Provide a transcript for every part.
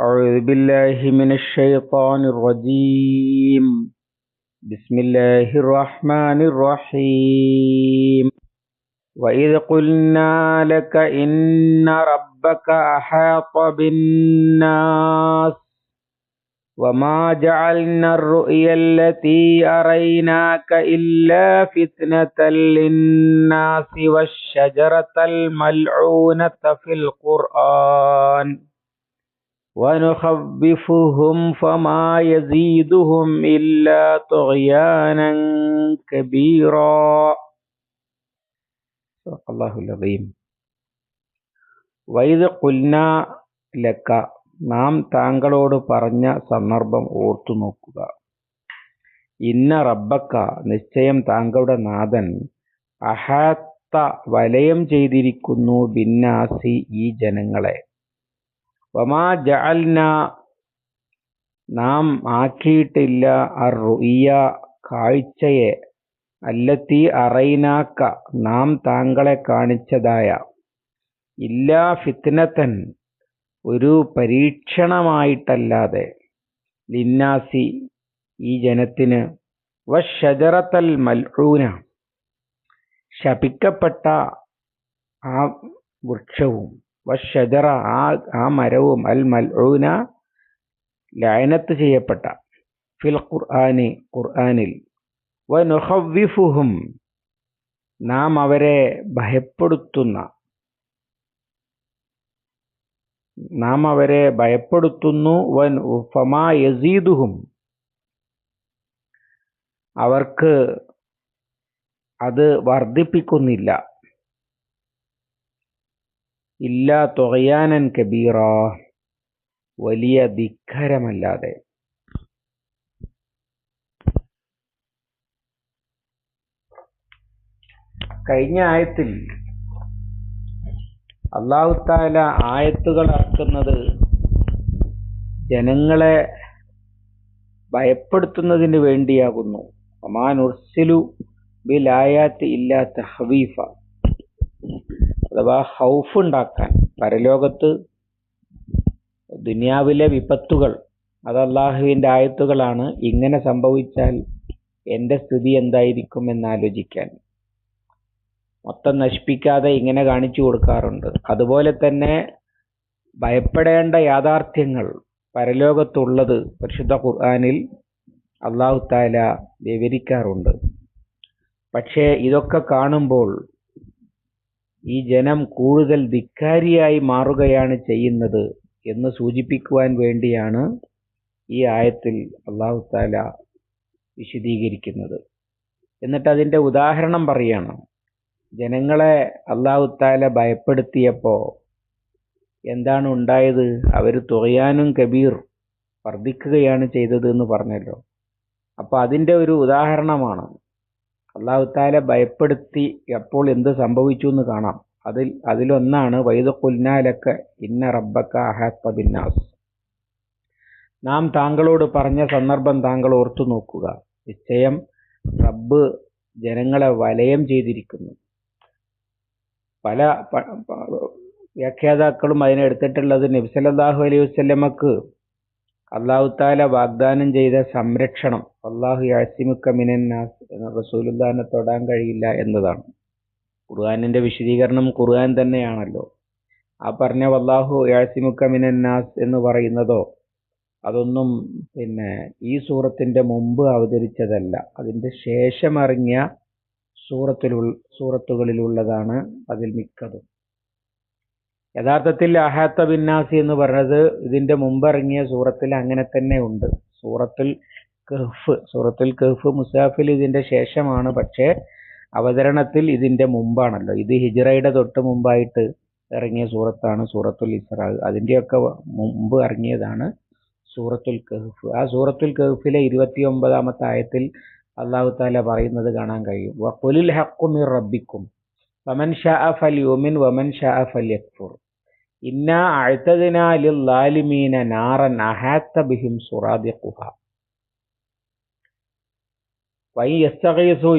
أعوذ بالله من الشيطان الرجيم. بسم الله الرحمن الرحيم. وإذ قلنا لك إن ربك أحاط بالناس وما جعلنا الرؤيا التي أريناك إلا فتنة للناس والشجرة الملعونة في القرآن. ونخبفهم فما يزيدهم إلا طغيانا كبيرا صدق الله العظيم وإذ قلنا لك നാം താങ്കളോട് പറഞ്ഞ സന്ദർഭം ഓർത്തു നോക്കുക ഇന്ന റബ്ബക്ക നിശ്ചയം താങ്കളുടെ നാഥൻ അഹാത്ത വലയം ചെയ്തിരിക്കുന്നു ബിന്നാസി ഈ ജനങ്ങളെ വമാ ജഅൽന നാം ആക്കിയിട്ടില്ല അർ റുഇയ കാഴ്ചയെ അല്ലത്തി അറൈനാക്ക നാം താങ്കളെ കാണിച്ചതായ. ഇല്ലാ ഫിത്നത്തൻ ഒരു പരീക്ഷണമായിട്ടല്ലാതെ. ലിന്നാസി ഈ ജനത്തിന് വഷജറത്തൽ മൽഹൂന ശപിക്കപ്പെട്ട ആ വൃക്ഷവും വഷജറ ആ ആ മരവും അൽ മൽഊന ലയനത്ത് ചെയ്യപ്പെട്ട ഫിൽ ഖുർആനി ഖുർആനിൽ. നുഹവിഫുഹും നാം അവരെ ഭയപ്പെടുത്തുന്ന നാം അവരെ ഭയപ്പെടുത്തുന്നു വൻ ഫമാ യസീദുഹും. അവർക്ക് അത് വർദ്ധിപ്പിക്കുന്നില്ല. ഇല്ല തൊകയാനൻ കബീറ. വലിയ ധിഖരമല്ലാതെ. കഴിഞ്ഞ ആയത്തിൽ അള്ളാഹുത്താല ആയത്തുകൾ ഇറക്കുന്നത് ജനങ്ങളെ ഭയപ്പെടുത്തുന്നതിന് വേണ്ടിയാകുന്നു. അമാൻ ഉർസിലു ബിലായാത്ത് ഇല്ലാത്ത തഹവീഫ. അഥവാ ഹൗഫ് ഉണ്ടാക്കാൻ പരലോകത്ത് ദുനിയാവിലെ വിപത്തുകൾ അത് അള്ളാഹുവിന്റെ ആയത്തുകളാണ് ഇങ്ങനെ സംഭവിച്ചാൽ എന്റെ സ്ഥിതി എന്തായിരിക്കും എന്നാലോചിക്കാൻ. മൊത്തം നശിപ്പിക്കാതെ ഇങ്ങനെ കാണിച്ചു കൊടുക്കാറുണ്ട്. അതുപോലെ തന്നെ ഭയപ്പെടേണ്ട യാഥാർത്ഥ്യങ്ങൾ പരലോകത്തുള്ളത് പരിശുദ്ധ ഖുർആാനിൽ അള്ളാഹു താല വിവരിക്കാറുണ്ട്. പക്ഷേ ഇതൊക്കെ കാണുമ്പോൾ ഈ ജനം കൂടുതൽ ധിക്കാരിയായി മാറുകയാണ് ചെയ്യുന്നത് എന്ന് സൂചിപ്പിക്കുവാൻ വേണ്ടിയാണ് ഈ ആയത്തിൽ അള്ളാഹു താല വിശദീകരിക്കുന്നത്. എന്നിട്ട് അതിന്റെ ഉദാഹരണം പറയാണ്. ജനങ്ങളെ അള്ളാഹു താല ഭയപ്പെടുത്തിയപ്പോൾ എന്താണ് ഉണ്ടായത്? അവർ തുകയാനും കബീർ വർദ്ധിക്കുകയാണ് ചെയ്തത് എന്ന് പറഞ്ഞല്ലോ. അപ്പോൾ അതിന്റെ ഒരു ഉദാഹരണമാണ്. അള്ളാഹു താല ഭയപ്പെടുത്തി അപ്പോൾ എന്ത് സംഭവിച്ചു എന്ന് കാണാം. അതിൽ അതിലൊന്നാണ് വൈദ കുൽനാലക്ക ഇന്ന റബ്ബക്ക അഹാത്ത ബിന്നാസ്. നാം താങ്കളോട് പറഞ്ഞ സന്ദർഭം താങ്കൾ ഓർത്തു നോക്കുക. നിശ്ചയം റബ്ബ് ജനങ്ങളെ വലയം ചെയ്തിരിക്കുന്നു. പല വ്യാഖ്യാതാക്കളും അതിനെടുത്തിട്ടുള്ളത് നബ്സലല്ലാഹു അലൈഹി വസ്ലമക്ക് അള്ളാഹു താല വാഗ്ദാനം ചെയ്ത സംരക്ഷണം. അള്ളാഹു യാസിമുക്ക മിനന്നാസ്. എന്ന റസൂലുല്ലാനെ തൊടാൻ കഴിയില്ല എന്നതാണ്. ഖുർആാനിന്റെ വിശദീകരണം ഖുർആൻ തന്നെയാണല്ലോ. ആ പറഞ്ഞ വല്ലാഹു യാസിമുക്ക മിനന്നാസ് എന്ന് പറയുന്നതോ അതൊന്നും പിന്നെ ഈ സൂറത്തിന്റെ മുമ്പ് അവതരിച്ചതല്ല. അതിന്റെ ശേഷം അറിഞ്ഞ സൂറത്തിലു സൂറത്തുകളിലുള്ളതാണ് അതിൽ മിക്കതും. യഥാർത്ഥത്തിൽ അഹാത്ത ബിന്നാസി എന്ന് പറഞ്ഞത് ഇതിന്റെ മുമ്പിറങ്ങിയ സൂറത്തിൽ അങ്ങനെ തന്നെ ഉണ്ട്. സൂറത്തുൽ കഹ്ഫ്. സൂറത്തുൽ കഹ്ഫ് മുസാഫിൽ ഇതിന്റെ ശേഷമാണ്. പക്ഷേ അവതരണത്തിൽ ഇതിന്റെ മുമ്പാണല്ലോ. ഇത് ഹിജ്റയുടെ തൊട്ട് മുമ്പായിട്ട് ഇറങ്ങിയ സൂറത്താണ് സൂറത്തുൽ ഇസ്രാ. അതിന്റെയൊക്കെ മുമ്പ് ഇറങ്ങിയതാണ് സൂറത്തുൽ കഹ്ഫ്. ആ സൂറത്തുൽ കഹ്ഫിലെ ഇരുപത്തി ഒമ്പതാമത്തെ ആയത്തിൽ അള്ളാഹു താല പറയുന്നത് കാണാൻ കഴിയും. വക്കുലിൽ ഹക്കുമിർ റബ്ബിക്കും വമൻ ഷാ ഫൽ യുമിൻ വമൻ ഷാ ഫൽ ഫൽയക്ഫുർ ഇന്നാ അഅ്തദ്നാ ലാലിമീന നാറൻ അഹാത്ത ബിഹിം സുറാദിഖുഹ.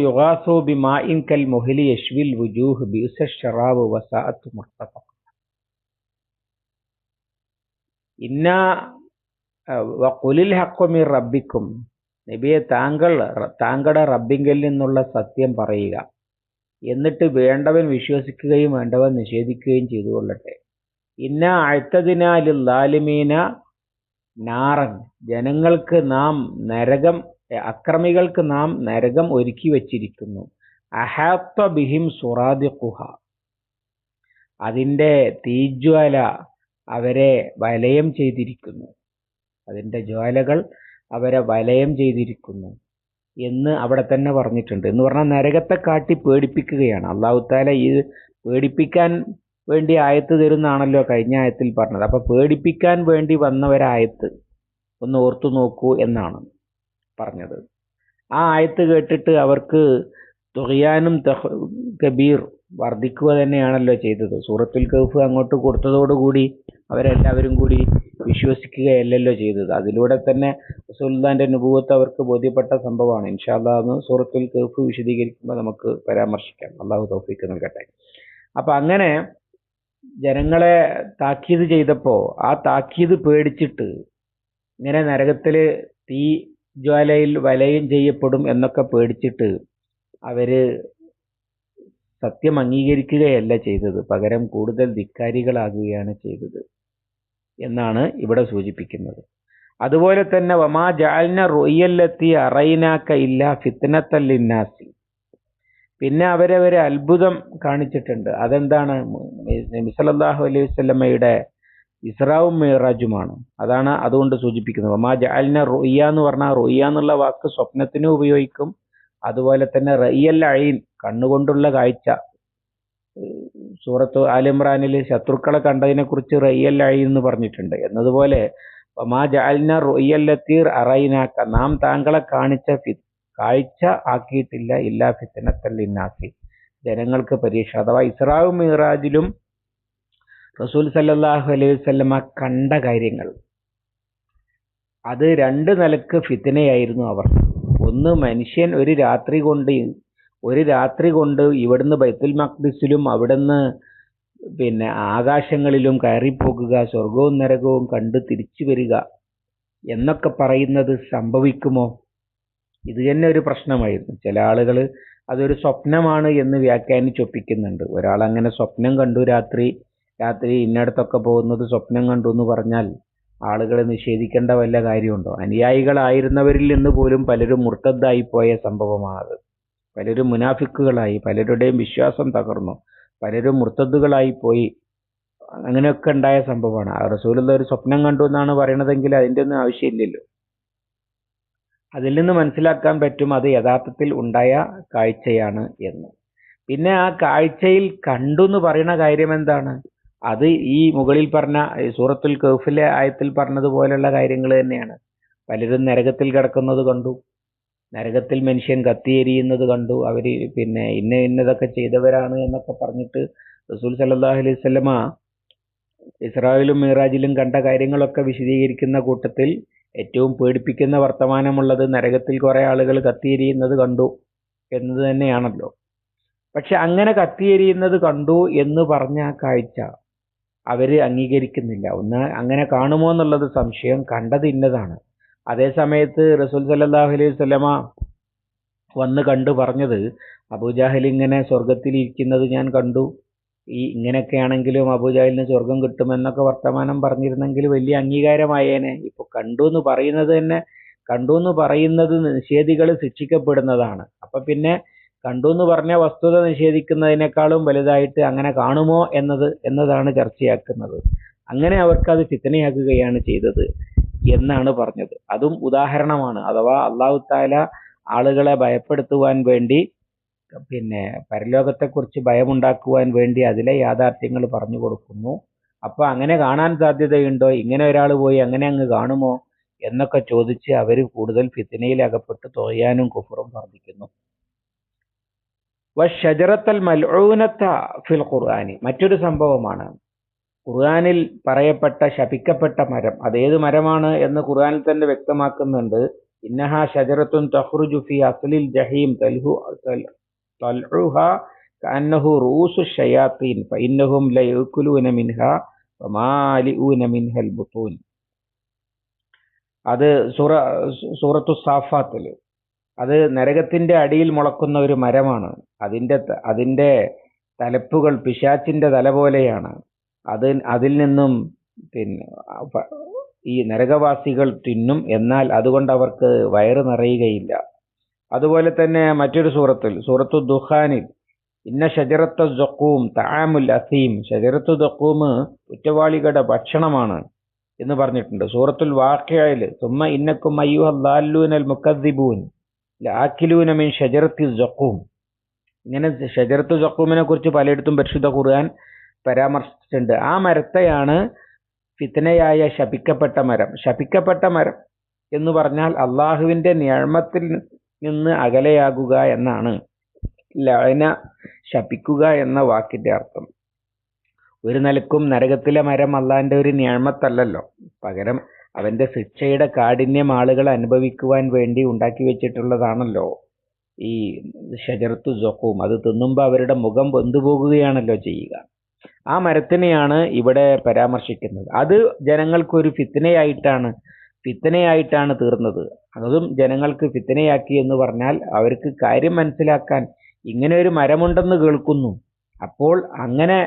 യുഗാസോ ബി മാ ഇൻകൽ മൊഹിലി യശ്വിൽ വുജൂഹ് ബിയുസ ഷറാബ് വസാഅത്ത് മുർത്തഫ ഇന്ന കുലിൽ ഹക്കുമി റബ്ബിക്കും നബിയെ താങ്കൾ താങ്കളുടെ റബ്ബിങ്കിൽ നിന്നുള്ള സത്യം പറയുക. എന്നിട്ട് വേണ്ടവൻ വിശ്വസിക്കുകയും വേണ്ടവൻ നിഷേധിക്കുകയും ചെയ്തു കൊള്ളട്ടെ. ഇന്ന അഴ്ത്തതിനാലിൽ ലാലിമീന നാറൻ ജനങ്ങൾക്ക് നാം നരകം അക്രമികൾക്ക് നാം നരകം ഒരുക്കി വച്ചിരിക്കുന്നു. അഹാത്ത ബിഹിം സുറാദിഖുഹ. അതിന്റെ തീജ്വാല അവരെ വലയം ചെയ്തിരിക്കുന്നു. അതിന്റെ ജ്വാലകൾ അവരെ വലയം ചെയ്തിരിക്കുന്നു എന്ന് അവിടെ തന്നെ പറഞ്ഞിട്ടുണ്ട്. എന്ന് പറഞ്ഞാൽ നരകത്തെ കാട്ടി പേടിപ്പിക്കുകയാണ്. അള്ളാഹു താല ഈ പേടിപ്പിക്കാൻ വേണ്ടി ആയത്ത് തരുന്നതാണല്ലോ കഴിഞ്ഞ ആയത്തിൽ പറഞ്ഞത്. അപ്പൊ പേടിപ്പിക്കാൻ വേണ്ടി വന്നവരായത്ത് ഒന്ന് ഓർത്തു നോക്കൂ എന്നാണ്. പറഞ്ഞത്. ആ ആയത്ത് കേട്ടിട്ട് അവർക്ക് തുകയാനും കബീർ വർദ്ധിക്കുക തന്നെയാണല്ലോ ചെയ്തത്. സൂറത്തുൽ കൗഫ് അങ്ങോട്ട് കൊടുത്തതോടുകൂടി അവരെല്ലാവരും കൂടി വിശ്വസിക്കുകയല്ലല്ലോ ചെയ്തത്. അതിലൂടെ തന്നെ റസൂൽദാന്റെ നുപൂവത്ത് അവർക്ക് ബോധ്യപ്പെട്ട സംഭവമാണ്. ഇൻഷാല്ലാന്ന് സൂറത്തുൽ കൗഫ് വിശദീകരിക്കുമ്പോൾ നമുക്ക് പരാമർശിക്കാം. അള്ളാഹു തൗഫീക്ക് നൽകട്ടെ. അപ്പൊ അങ്ങനെ ജനങ്ങളെ താക്കീത് ചെയ്തപ്പോൾ ആ താക്കീത് പേടിച്ചിട്ട് ഇങ്ങനെ നരകത്തിൽ തീ ജ്വാലയിൽ വലയം ചെയ്യപ്പെടും എന്നൊക്കെ പേടിച്ചിട്ട് അവർ സത്യം അംഗീകരിക്കുകയല്ല ചെയ്തത്. പകരം കൂടുതൽ ധിക്കാരികളാകുകയാണ് ചെയ്തത് എന്നാണ് ഇവിടെ സൂചിപ്പിക്കുന്നത്. അതുപോലെ തന്നെ വമാ ജാലിന റൊയ്യല്ലെത്തി അറയിനാക്ക ഇല്ല ഫിത്നത്തല്ലിന്നാസി പിന്നെ അവരവരെ അത്ഭുതം കാണിച്ചിട്ടുണ്ട്. അതെന്താണ്? മിസലല്ലാഹു അലൈഹി വസല്ലമയുടെ ഇസ്രാവും മിറാജുമാണ്. അതാണ് അതുകൊണ്ട് സൂചിപ്പിക്കുന്നത്. മാ ജാലിന റൊയ്യ എന്ന് പറഞ്ഞാൽ റൊയ്യ എന്നുള്ള വാക്ക് സ്വപ്നത്തിനും ഉപയോഗിക്കും. അതുപോലെ തന്നെ റയ്യൽ അഴീൻ കണ്ണുകൊണ്ടുള്ള കാഴ്ച. സൂറത്ത് ആലിമ്രാനിൽ ശത്രുക്കളെ കണ്ടതിനെ കുറിച്ച് റയ്യൽ അഴീൻ എന്ന് പറഞ്ഞിട്ടുണ്ട്. എന്നതുപോലെ മാ ജാലിന റൊയ്യല്ലത്തീർ അറൈനാക്ക നാം താങ്കളെ കാണിച്ച ഫി കാഴ്ച ആക്കിയിട്ടില്ല ഇല്ലാ ഫിത്തനത്തൽ ജനങ്ങൾക്ക് പരീക്ഷ. അഥവാ ഇസ്രാവും മിറാജിലും റസൂൽ സല്ലാഹു അലൈഹി വസല്ലമ കണ്ട കാര്യങ്ങൾ. അത് രണ്ട് നിലയ്ക്ക് ഫിത്തനയായിരുന്നു അവർ. ഒന്ന് മനുഷ്യൻ ഒരു രാത്രി കൊണ്ട് ഒരു രാത്രി കൊണ്ട് ഇവിടുന്ന് ബൈത്തുൽ മഖ്ദിസിലും അവിടുന്ന് പിന്നെ ആകാശങ്ങളിലും കയറിപ്പോകുക സ്വർഗവും നരകവും കണ്ട് തിരിച്ചു വരിക എന്നൊക്കെ പറയുന്നത് സംഭവിക്കുമോ? ഇത് തന്നെ ഒരു പ്രശ്നമായിരുന്നു. ചില ആളുകൾ അതൊരു സ്വപ്നമാണ് എന്ന് വ്യാഖ്യാനിച്ചൊപ്പിക്കുന്നുണ്ട്. ഒരാൾ അങ്ങനെ സ്വപ്നം കണ്ടു രാത്രി രാത്രി ഇന്നടത്തൊക്കെ പോകുന്നത് സ്വപ്നം കണ്ടു എന്ന് പറഞ്ഞാൽ ആളുകളെ നിഷേധിക്കേണ്ട വല്ല കാര്യമുണ്ടോ? അനുയായികളായിരുന്നവരിൽ നിന്ന് പോലും പലരും മുർത്തദ്ദായി പോയ സംഭവമാണത്. പലരും മുനാഫിക്കുകളായി പലരുടെയും വിശ്വാസം തകർന്നു പലരും മുർത്തദ്ദുകളായി പോയി. അങ്ങനെയൊക്കെ ഉണ്ടായ സംഭവമാണ്. റസൂലുള്ള ഒരു സ്വപ്നം കണ്ടു എന്നാണ് പറയണതെങ്കിൽ അതിന്റെ ഒന്നും ആവശ്യമില്ലല്ലോ. അതിൽ നിന്ന് മനസ്സിലാക്കാൻ പറ്റും അത് യഥാർത്ഥത്തിൽ ഉണ്ടായ കാഴ്ചയാണ് എന്ന്. പിന്നെ ആ കാഴ്ചയിൽ കണ്ടു എന്ന് പറയുന്ന കാര്യം എന്താണ്? അത് ഈ മുകളിൽ പറഞ്ഞ സൂറത്തുൽ കൗഫിലെ ആയത്തിൽ പറഞ്ഞതുപോലെയുള്ള കാര്യങ്ങൾ തന്നെയാണ്. പലരും നരകത്തിൽ കിടക്കുന്നത് കണ്ടു. നരകത്തിൽ മനുഷ്യൻ കത്തിയെരിയുന്നത് കണ്ടു. അവർ പിന്നെ ഇന്ന ഇന്നതൊക്കെ ചെയ്തവരാണ് എന്നൊക്കെ പറഞ്ഞിട്ട് റസൂൽ സല്ലാഹു അലൈഹി സ്വലമ ഇസ്രായേലും മീറാജിലും കണ്ട കാര്യങ്ങളൊക്കെ വിശദീകരിക്കുന്ന കൂട്ടത്തിൽ ഏറ്റവും പേടിപ്പിക്കുന്ന വർത്തമാനമുള്ളത് നരകത്തിൽ കുറെ ആളുകൾ കത്തിയെരിയുന്നത് കണ്ടു എന്നത് തന്നെയാണല്ലോ. പക്ഷെ അങ്ങനെ കത്തിയെരിയുന്നത് കണ്ടു എന്ന് പറഞ്ഞ കാഴ്ച അവർ അംഗീകരിക്കുന്നില്ല. ഒന്ന് അങ്ങനെ കാണുമോ എന്നുള്ളത് സംശയം കണ്ടത് ഇന്നതാണ്. അതേ സമയത്ത് റസൂൽ സല്ലാഹു അലൈഹി സ്വലമ വന്ന് കണ്ടു പറഞ്ഞത് അബൂജാഹിൽ ഇങ്ങനെ സ്വർഗത്തിൽ ഇരിക്കുന്നത് ഞാൻ കണ്ടു. ഈ ഇങ്ങനെയൊക്കെയാണെങ്കിലും അബൂജാഹലിന് സ്വർഗം കിട്ടുമെന്നൊക്കെ വർത്തമാനം പറഞ്ഞിരുന്നെങ്കിൽ വലിയ അംഗീകാരമായേനെ. ഇപ്പൊ കണ്ടു എന്ന് പറയുന്നത് തന്നെ കണ്ടു എന്ന് പറയുന്നത് നിഷേധികൾ ശിക്ഷിക്കപ്പെടുന്നതാണ്. അപ്പൊ പിന്നെ കണ്ടു എന്ന് പറഞ്ഞ വസ്തുത നിഷേധിക്കുന്നതിനേക്കാളും വലുതായിട്ട് അങ്ങനെ കാണുമോ എന്നത് എന്നതാണ് ചർച്ചയാക്കുന്നത്. അങ്ങനെ അവർക്ക് അത് ഫിത്തനയാക്കുകയാണ് ചെയ്തത് എന്നാണ് പറഞ്ഞത്. അതും ഉദാഹരണമാണ്. അഥവാ അള്ളാഹു താല ആളുകളെ ഭയപ്പെടുത്തുവാൻ വേണ്ടി പിന്നെ പരലോകത്തെക്കുറിച്ച് ഭയമുണ്ടാക്കുവാൻ വേണ്ടി അതിലെ യാഥാർത്ഥ്യങ്ങൾ പറഞ്ഞു കൊടുക്കുന്നു. അപ്പൊ അങ്ങനെ കാണാൻ സാധ്യതയുണ്ടോ? ഇങ്ങനെ ഒരാൾ പോയി അങ്ങനെ അങ്ങ് കാണുമോ? എന്നൊക്കെ ചോദിച്ച് അവർ കൂടുതൽ ഫിത്തിനയിൽ അകപ്പെട്ട് തോയാനും കുഫറും വർദ്ധിക്കുന്നു. ഷജറത്തൽ മൽഊനത്ത ഫിൽ ഖുർആാനി. മറ്റൊരു സംഭവമാണ്. ഖുർആാനിൽ പറയപ്പെട്ട ശപിക്കപ്പെട്ട മരം. അതേത് മരമാണ് എന്ന് ഖുർആാനിൽ തന്നെ വ്യക്തമാക്കുന്നുണ്ട്. ഇന്നഹ ഷജറത്തുൻ തഖ്റുജു ഫി അസ്ലിൽ ജഹീം തൽഹു തൽഹുഹ കഅന്നഹു റൂസു ഷയാത്തീൻ. ഫഇന്നഹും ലയകുലൂന മിൻഹ വമാലിഊന മിൻഹൽ ബുത്തൂൻ. അത് സൂറ സൂറത്തു സാഫാത്തിൽ അത് നരകത്തിന്റെ അടിയിൽ മുളക്കുന്ന ഒരു മരമാണ്. അതിന്റെ അതിന്റെ തലപ്പുകൾ പിശാച്ചിന്റെ തല പോലെയാണ്. അത് അതിൽ നിന്നും പിന്നെ ഈ നരകവാസികൾ തിന്നും. എന്നാൽ അതുകൊണ്ട് അവർക്ക് വയറ് നിറയുകയില്ല. അതുപോലെ തന്നെ മറ്റൊരു സൂറത്തിൽ സൂറത്തു ദുഹാനിൽ ഇന്ന ഷജറത്ത് ജക്കൂം താമുൽ അസീം. ഷജറത്തു ജക്കൂം കുറ്റവാളികളുടെ ഭക്ഷണമാണ് എന്ന് പറഞ്ഞിട്ടുണ്ട്. സൂറത്തുൽ വാഖിയയിൽ തുമ്മ ഇന്നക്കും അയ്യുഹല്ലാലൂനൽ മുക്കദ്ദിബൂൻ ലാക്കിലൂന മിൻ ഷജറത്തി ജക്കൂം ഇങ്ങനെ ഷജറത്തു ജക്കൂമിനെ കുറിച്ച് പലയിടത്തും പരിശുദ്ധ ഖുർആൻ പരാമർശിച്ചിട്ടുണ്ട്. ആ മരത്തെയാണ് ഫിത്തനയായ ശപിക്കപ്പെട്ട മരം. ശപിക്കപ്പെട്ട മരം എന്ന് പറഞ്ഞാൽ അള്ളാഹുവിന്റെ നിയമത്തിൽ നിന്ന് അകലെയാകുക എന്നാണ്. ലഅന ശപിക്കുക എന്ന വാക്കിന്റെ അർത്ഥം. ഒരു നിലക്കും നരകത്തിലെ മരം അള്ളാഹിന്റെ ഒരു നിയമത്തല്ലല്ലോ. പകരം അവന്റെ ശിക്ഷയുടെ കാഠിന്യം ആളുകൾ അനുഭവിക്കുവാൻ വേണ്ടി ഉണ്ടാക്കി വെച്ചിട്ടുള്ളതാണല്ലോ. ഈ ഷജറത്തു ജൊക്കും അത് തിന്നുമ്പോൾ അവരുടെ മുഖം വെന്തുപോകുകയാണല്ലോ ചെയ്യുക. ആ മരത്തിനെയാണ് ഇവിടെ പരാമർശിക്കുന്നത്. അത് ജനങ്ങൾക്കൊരു ഫിത്തനയായിട്ടാണ് ഫിത്തനയായിട്ടാണ് തീർന്നത്. അതും ജനങ്ങൾക്ക് ഫിത്തനയാക്കി എന്ന് പറഞ്ഞാൽ അവർക്ക് കാര്യം മനസ്സിലാക്കാൻ ഇങ്ങനെ ഒരു മരമുണ്ടെന്ന് കേൾക്കുന്നു. അപ്പോൾ അങ്ങനെ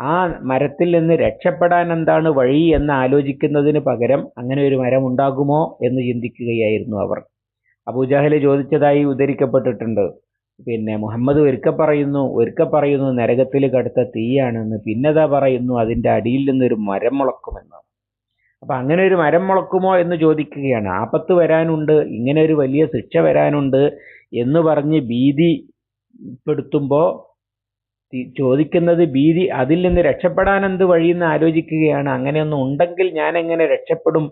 ആ മരത്തിൽ നിന്ന് രക്ഷപ്പെടാൻ എന്താണ് വഴി എന്ന് ആലോചിക്കുന്നതിന് പകരം അങ്ങനെ ഒരു മരം ഉണ്ടാകുമോ എന്ന് ചിന്തിക്കുകയായിരുന്നു അവർ. അബൂജാഹൽ ചോദിച്ചതായി ഉദ്ധരിക്കപ്പെട്ടിട്ടുണ്ട്. പിന്നെ മുഹമ്മദ് ഒരിക്കൽ പറയുന്നു ഒരിക്കൽ പറയുന്നു നരകത്തിൽ കടുത്ത തീയാണെന്ന്. പിന്നെതാ പറയുന്നു അതിന്റെ അടിയിൽ നിന്നൊരു മരം മുളക്കുമെന്ന്. അപ്പം അങ്ങനെ ഒരു മരം മുളക്കുമോ എന്ന് ചോദിക്കുകയാണ്. ആപത്ത് വരാനുണ്ട് ഇങ്ങനെ ഒരു വലിയ ശിക്ഷ വരാനുണ്ട് എന്ന് പറഞ്ഞ് ഭീതിപ്പെടുത്തുമ്പോ തി- ചോദിക്കുന്നത് ഭീതി അതിൽ നിന്ന് രക്ഷപ്പെടാൻ എന്ത് വഴിയെന്ന് ആലോചിക്കുകയാണ്. അങ്ങനെയൊന്നും ഉണ്ടെങ്കിൽ ഞാൻ എങ്ങനെ രക്ഷപ്പെടും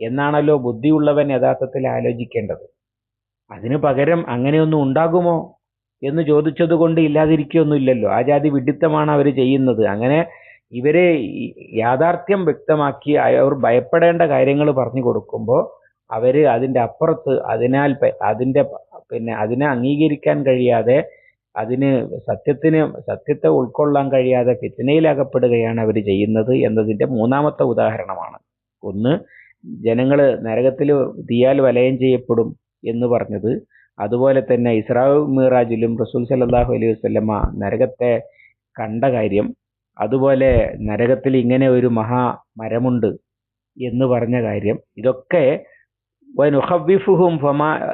എന്നാണല്ലോ ബുദ്ധിയുള്ളവൻ യഥാർത്ഥത്തിൽ ആലോചിക്കേണ്ടത്. അതിനു പകരം അങ്ങനെയൊന്നും ഉണ്ടാകുമോ എന്ന് ചോദിച്ചത് കൊണ്ട് ഇല്ലാതിരിക്കുകയൊന്നുമില്ലല്ലോ. ആ ജാതി വിഡിത്തമാണ് അവർ ചെയ്യുന്നത്. അങ്ങനെ ഇവരെ യാഥാർത്ഥ്യം വ്യക്തമാക്കി അവർ ഭയപ്പെടേണ്ട കാര്യങ്ങൾ പറഞ്ഞു കൊടുക്കുമ്പോൾ അവർ അതിന്റെ അപ്പുറത്ത് അതിനാൽ അതിന്റെ പിന്നെ അതിനെ അംഗീകരിക്കാൻ കഴിയാതെ അതിന് സത്യത്തിന് സത്യത്തെ ഉൾക്കൊള്ളാൻ കഴിയാതെ ഫിത്തനയിലകപ്പെടുകയാണ് അവർ ചെയ്യുന്നത് എന്നതിന്റെ മൂന്നാമത്തെ ഉദാഹരണമാണ്. ഒന്ന് ജനങ്ങൾ നരകത്തിൽ തീയാൽ വലയം ചെയ്യപ്പെടും എന്ന് പറഞ്ഞത്. അതുപോലെ തന്നെ ഇസ്രാവ് മിറാജിലും റസൂൽ സല്ലല്ലാഹു അലൈഹി വസല്ലമ നരകത്തെ കണ്ട കാര്യം അതുപോലെ നരകത്തിൽ ഇങ്ങനെ ഒരു മഹാ മരമുണ്ട് എന്ന് പറഞ്ഞ കാര്യം ഇതൊക്കെ വനുഹവ്വിഫുഹും ഫമാ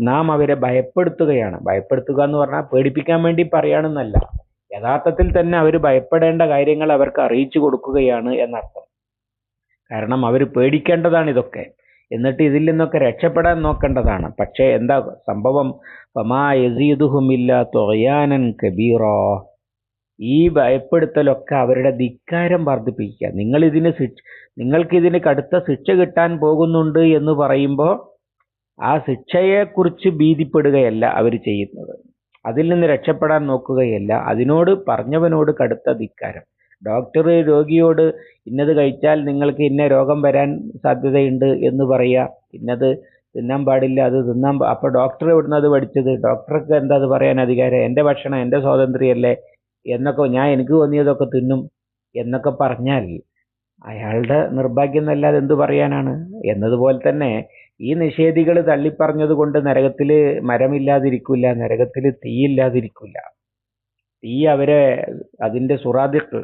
നാം അവരെ ഭയപ്പെടുത്തുകയാണ്. ഭയപ്പെടുത്തുക എന്ന് പറഞ്ഞാൽ പേടിപ്പിക്കാൻ വേണ്ടി പറയുകയാണെന്നല്ല. യഥാർത്ഥത്തിൽ തന്നെ അവർ ഭയപ്പെടേണ്ട കാര്യങ്ങൾ അവർക്ക് അറിയിച്ചു കൊടുക്കുകയാണ് എന്നർത്ഥം. കാരണം അവർ പേടിക്കേണ്ടതാണ് ഇതൊക്കെ. എന്നിട്ട് ഇതിൽ നിന്നൊക്കെ രക്ഷപ്പെടാൻ നോക്കേണ്ടതാണ്. പക്ഷേ എന്താ സംഭവം? ഫമാ യസീദുഹുമില്ല തൊയാനൻ കബീറോ. ഈ ഭയപ്പെടുത്തലൊക്കെ അവരുടെ ധിക്കാരം വർദ്ധിപ്പിക്കുക. നിങ്ങളിതിന് ശിക്ഷ നിങ്ങൾക്കിതിന് കടുത്ത ശിക്ഷ കിട്ടാൻ പോകുന്നുണ്ട് എന്ന് പറയുമ്പോൾ ആ ശിക്ഷയെക്കുറിച്ച് ഭീതിപ്പെടുകയല്ല അവർ ചെയ്യുന്നത്. അതിൽ നിന്ന് രക്ഷപ്പെടാൻ നോക്കുകയല്ല. അതിനോട് പറഞ്ഞവനോട് കടുത്ത ധിക്കാരം. ഡോക്ടർ രോഗിയോട് ഇന്നത് കഴിച്ചാൽ നിങ്ങൾക്ക് ഇന്ന രോഗം വരാൻ സാധ്യതയുണ്ട് എന്ന് പറയുക. ഇന്നത് തിന്നാൻ പാടില്ല അത് തിന്നാൻ അപ്പോൾ അപ്പൊ ഡോക്ടർ എവിടുന്നത് പഠിച്ചത്? ഡോക്ടർക്ക് എന്താ അത് പറയാൻ അധികാരം? എന്റെ ഭക്ഷണം എന്റെ സ്വാതന്ത്ര്യമല്ലേ? എന്നൊക്കെ ഞാൻ എനിക്ക് തോന്നിയതൊക്കെ തിന്നും എന്നൊക്കെ പറഞ്ഞാൽ അയാളുടെ നിർഭാഗ്യം എന്നല്ലാതെ എന്തു പറയാനാണ്? എന്നതുപോലെ തന്നെ ഈ നിഷേധികൾ തള്ളിപ്പറഞ്ഞത് കൊണ്ട് നരകത്തിൽ മരമില്ലാതിരിക്കില്ല നരകത്തിൽ തീയില്ലാതിരിക്കില്ല തീ അവരെ അതിന്റെ സുറാദിക്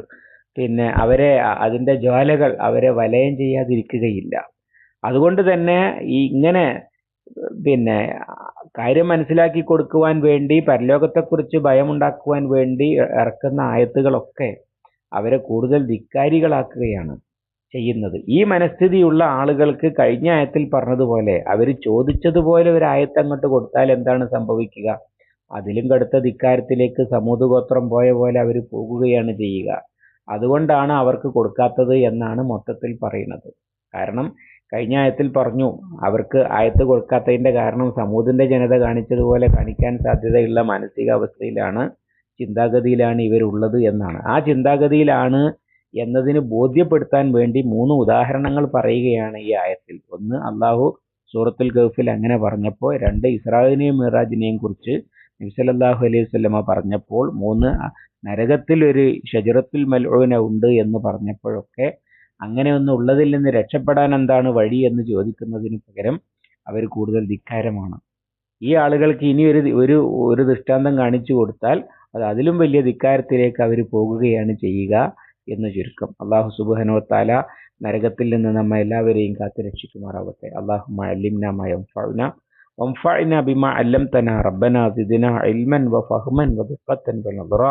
പിന്നെ അവരെ അതിന്റെ ജ്വാലകൾ അവരെ വലയം ചെയ്യാതിരിക്കുകയില്ല. അതുകൊണ്ട് തന്നെ ഈ ഇങ്ങനെ പിന്നെ കാര്യം മനസ്സിലാക്കി കൊടുക്കുവാൻ വേണ്ടി പരലോകത്തെക്കുറിച്ച് ഭയമുണ്ടാക്കുവാൻ വേണ്ടി ഇറക്കുന്ന ആയത്തുകളൊക്കെ അവരെ കൂടുതൽ ധിക്കാരികളാക്കുകയാണ് ചെയ്യുന്നത്. ഈ മനസ്ഥിതിയുള്ള ആളുകൾക്ക് കഴിഞ്ഞ ആയത്തിൽ പറഞ്ഞതുപോലെ അവർ ചോദിച്ചതുപോലെ ഒരു ആയത്ത് അങ്ങോട്ട് കൊടുത്താൽ എന്താണ് സംഭവിക്കുക? അതിലും കടുത്ത ധിക്കാരത്തിലേക്ക് സമൂഹഗോത്രം പോയ പോലെ അവർ പോകുകയാണ് ചെയ്യുക. അതുകൊണ്ടാണ് അവർക്ക് കൊടുക്കാത്തത് എന്നാണ് മൊത്തത്തിൽ പറയുന്നത്. കാരണം കഴിഞ്ഞ ആയത്തിൽ പറഞ്ഞു അവർക്ക് ആയത്ത് കൊടുക്കാത്തതിന്റെ കാരണം സമൂഹത്തിന്റെ ജനത കാണിച്ചതുപോലെ കാണിക്കാൻ സാധ്യതയുള്ള മാനസികാവസ്ഥയിലാണ് ചിന്താഗതിയിലാണ് ഇവരുള്ളത് എന്നാണ്. ആ ചിന്താഗതിയിലാണ് എന്നതിന് ബോധ്യപ്പെടുത്താൻ വേണ്ടി മൂന്ന് ഉദാഹരണങ്ങൾ പറയുകയാണ് ഈ ആയത്തിൽ. ഒന്ന് അള്ളാഹു സൂറത്തുൽ ഗൾഫിൽ അങ്ങനെ പറഞ്ഞപ്പോൾ രണ്ട് ഇസ്രായേലിനെയും മിറാജിനെയും കുറിച്ച് നബ്സലല്ലാഹു അലൈഹി വസല്ലമ പറഞ്ഞപ്പോൾ മൂന്ന് നരകത്തിൽ ഒരു ഷജറത്തുൽ മൽഊന ഉണ്ട് എന്ന് പറഞ്ഞപ്പോഴൊക്കെ അങ്ങനെയൊന്നും ഉള്ളതിൽ നിന്ന് രക്ഷപ്പെടാൻ എന്താണ് വഴി എന്ന് ചോദിക്കുന്നതിന് പകരം അവർ കൂടുതൽ ധിക്കാരമാണ് ഈ ആളുകൾക്ക് ഇനി ഒരു ഒരു ഒരു ദൃഷ്ടാന്തം കാണിച്ചു കൊടുത്താൽ അത് അതിലും വലിയ ധിക്കാരത്തിലേക്ക് അവർ പോകുകയാണ് ചെയ്യുക എന്ന് ചുരുക്കം അള്ളാഹു സുബാനോ താല നരകത്തിൽ നിന്ന് നമ്മെ എല്ലാവരെയും കാത്തു രക്ഷിക്കുമാറാവട്ടെ അള്ളാഹു അല്ലിംന وانفعنا بما علمتنا ربنا زدنا علما وفهما ودقة ونظرا